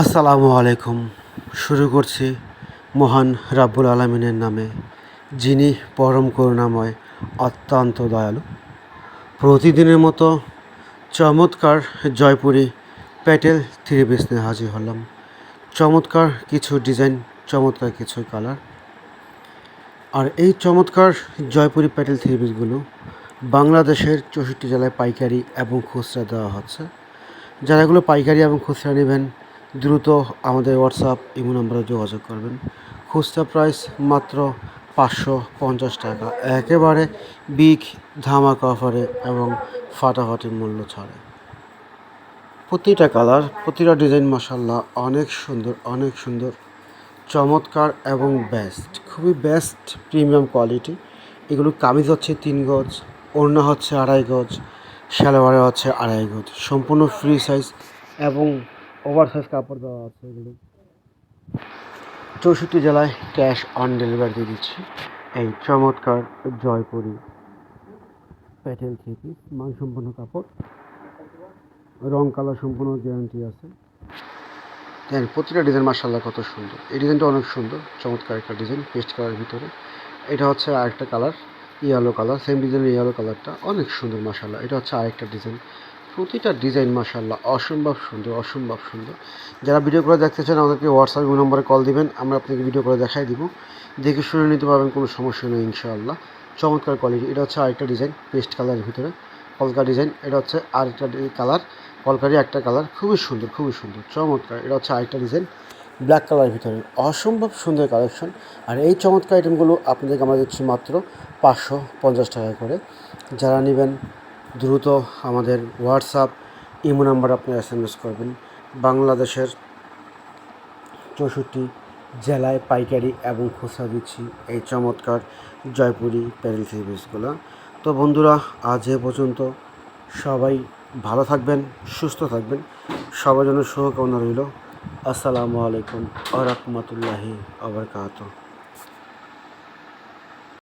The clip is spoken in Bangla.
আসসালামু আলাইকুম। শুরু করছি মহান রাব্বুল আলমিনের নামে, যিনি পরম করুণাময়, অত্যন্ত দয়ালু। প্রতিদিনের মতো চমৎকার জয়পুরি প্যাটেল থ্রি পিস নিয়ে হাজির হলাম। চমৎকার কিছু ডিজাইন, চমৎকার কিছু কালার। আর এই চমৎকার জয়পুরি প্যাটেল থ্রি পিসগুলো বাংলাদেশের চৌষট্টি জেলায় পাইকারি এবং খুচরা দেওয়া হচ্ছে। যারা এগুলো পাইকারি এবং খুচরা নেবেন দ্রুত আমাদের হোয়াটসঅ্যাপ ইমো নাম্বারে যোগাযোগ করবেন। খুচরা প্রাইস মাত্র পাঁচশো পঞ্চাশ টাকা। একেবারে বিগ ধামাকা অফারে এবং ফাটাফাটি মূল্য ছাড়ে। প্রতিটা কালার প্রতিটা ডিজাইন মশাল্লা অনেক সুন্দর অনেক সুন্দর, চমৎকার এবং বেস্ট খুবই বেস্ট প্রিমিয়াম কোয়ালিটি এগুলো কামিজ হচ্ছে তিন গজ, ওড়না হচ্ছে আড়াই গজ সালোয়ারে হচ্ছে আড়াই গজ। সম্পূর্ণ ফ্রি সাইজ এবং ওভার সাইজ কাপড় দেওয়া আছে এগুলো। চৌষট্টি জেলায় ক্যাশ অন ডেলিভারি দিয়ে দিচ্ছি। এই চমৎকার জয়পুরি প্যাটেল থ্রি পিস মান সম্পূর্ণ কাপড়। রং, কালার সম্পূর্ণ গ্যারান্টি আছে। দেন প্রতিটা ডিজাইন মার্শাল্লাহ কত সুন্দর। এই ডিজাইনটা অনেক সুন্দর, চমৎকার একটা ডিজাইন পেস্ট কালারের ভিতরে। এটা হচ্ছে আরেকটা কালার, ইয়েলো কালার সেম ডিজাইনের ইয়েলো কালারটা। অনেক সুন্দর মার্শাল্লাহ এটা হচ্ছে আরেকটা ডিজাইন। প্রতিটা ডিজাইন মার্শাল্লাহ অসম্ভব সুন্দর অসম্ভব সুন্দর। যারা ভিডিও করে দেখতে চান, আমাদেরকে হোয়াটসঅ্যাপ নম্বরে কল দিবেন, আমরা আপনাকে ভিডিও করে দেখাই দিব। দেখে শুনে নিতে পারবেন, কোনো সমস্যা নেই, ইনশাআল্লাহ। চমৎকার কোয়ালিটি এটা হচ্ছে আরেকটা ডিজাইন পেস্ট কালারের ভিতরে। কলকা ডিজাইন এটা হচ্ছে আরেকটা কালার কলকারি একটা কালার খুবই সুন্দর খুবই সুন্দর, চমৎকার। এটা হচ্ছে আরেকটা ডিজাইন ব্ল্যাক কালারের ভিতরে। অসম্ভব সুন্দর কালেকশন আর এই চমৎকার আইটেমগুলো আপনাদেরকে আমরা দিচ্ছি মাত্র পাঁচশো পঞ্চাশ টাকা করে। যারা নেবেন দ্রুত আমাদের হোয়াটসঅ্যাপ ইমো নাম্বার আপনি এস এম এস করবেন। বাংলাদেশের চৌষট্টি জেলায় পাইকারি এবং খুচরা দিচ্ছি এই চমৎকার জয়পুরি প্যারেল সিরিজগুলো। তো বন্ধুরা, আজ এ পর্যন্ত সবাই ভালো থাকবেন, সুস্থ থাকবেন। সবার জন্য শুভকামনা রইল। আসসালামু আলাইকুম আ রহমতুল্লাহি আবরকাত